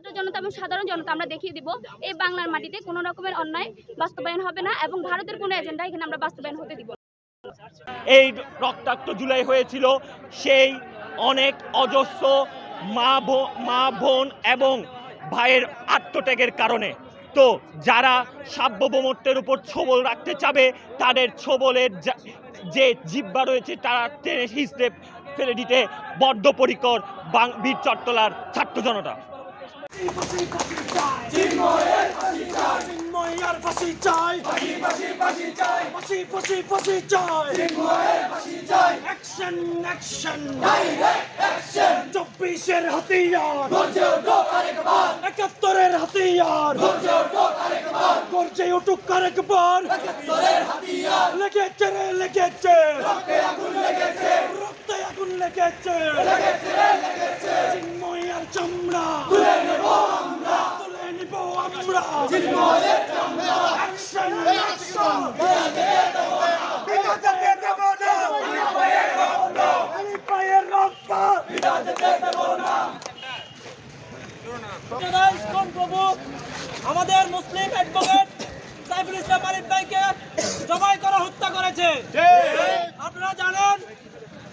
ছাত্র জনতা এবং সাধারণ জনতা, আমরা দেখিয়ে দিব এই বাংলার মাটিতে কোনো রকমের অন্যায় বাস্তবায়ন হবে না এবং ভারতের কোনো এজেন্ডা এখানে আমরা বাস্তবায়ন হতে দিব এই রক্তাক্ত জুলাই হয়েছিল সেই অনেক অজস্র মা মা বোন এবং ভাইয়ের আত্মত্যাগের কারণে। তো যারা সাব্যভৌমত্বের উপর ছবল রাখতে চাবে, তাদের ছবলের যে জিব্বা রয়েছে, তারা টেনে হিসতে ফেলে দিতে বদ্ধপরিকর বীর চট্টলার ছাত্র জনতা। চিন্ময়ের ফাঁসি চাই ফাঁসি ফাঁসি ফাঁসি ফাঁসি চাই অ্যাকশন অ্যাকশন চব্বিশের হাতিয়ার একাত্তরের হাতিয়ার গর্জে উঠুক আরেকবার লেগেছে লেগেছে রক্তে আগুন লেগেছে চিন্ময়ের চামড়া। তুলে নেব আমরা। তুলে নেব আমরা। চিন্ময়ের চামড়া। অ্যাকশন অ্যাকশন বিরাজতে দেব না। আলি পায়ের রক্ত। আমাদের মুসলিম অ্যাডভোকেট সাইফুল ইসলাম আরিফ ভাইকে জবাই করা হত্যা করেছে। আপনারা জানেন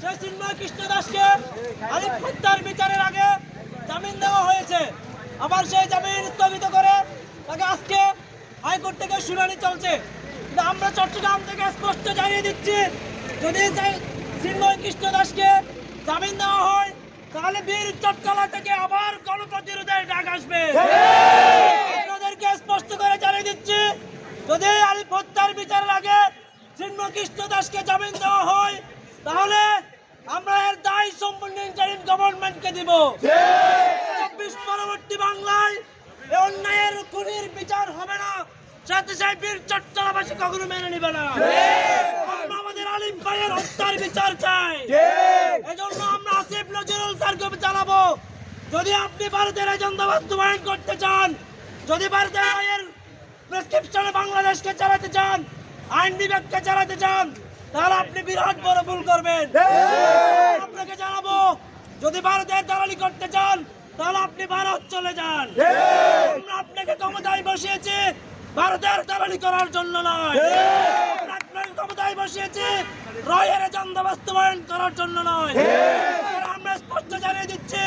যে চিন্ময় কৃষ্ণ দাসকে আরিফ হত্যার বিচারের আগে জামিন দেওয়া হয়েছে। আবার সেই জামিন স্থগিত করে তাকে আজকে হাইকোর্ট থেকে শুনানি চলছে। আমরা চট্টগ্রাম থেকে স্পষ্ট জানিয়ে দিচ্ছি, যদি চিন্ময় কৃষ্ণ দাসকে জামিন দেওয়া হয়, তাহলে বীর চট্টলা থেকে আবার গণপ্রতিরোধের ডাক আসবে। আপনাদেরকে স্পষ্ট করে জানিয়ে দিচ্ছি, যদি আলিফ হত্যার বিচারের আগে চিন্ম কৃষ্ণ দাসকে জামিন দেওয়া হয়, তাহলে আমরা এর দায় সম্পূর্ণ ইন্টারিম গভর্নমেন্টকে দিব। পরবর্তী বাংলায় অন্যায়ের খুনির বিচার হবে না। সাথে সাথে বীর চট্টলাবাসী কখনো মেনে নিবে না। আমাদের আলিম ভাইয়ের হত্যার বিচার চাই। এজন্য আমরা আসিফ নজরুল স্যারকে জানাব যদি আপনি ভারতের এজেন্ডা বাস্তবায়ন করতে চান যদি ভারতের আইনের প্রেসক্রিপশনে বাংলাদেশকে চালাতে চান আইন বিভাগকে চালাতে চান তাহলে আপনি বিরাট বড় ভুল করবেন। আপনাকে জানাব যদি ভারতের দালালি করতে চান তাহলে আপনি ভারত চলে যান। আমরা আপনাকে ক্ষমতায় বসিয়েছি ভারতের দালালি করার জন্য নয়। আপনাকে ক্ষমতায় বসিয়েছি রয়ের এজেন্ডা বাস্তবায়ন করার জন্য নয়। আমরা স্পষ্ট জানিয়ে দিচ্ছি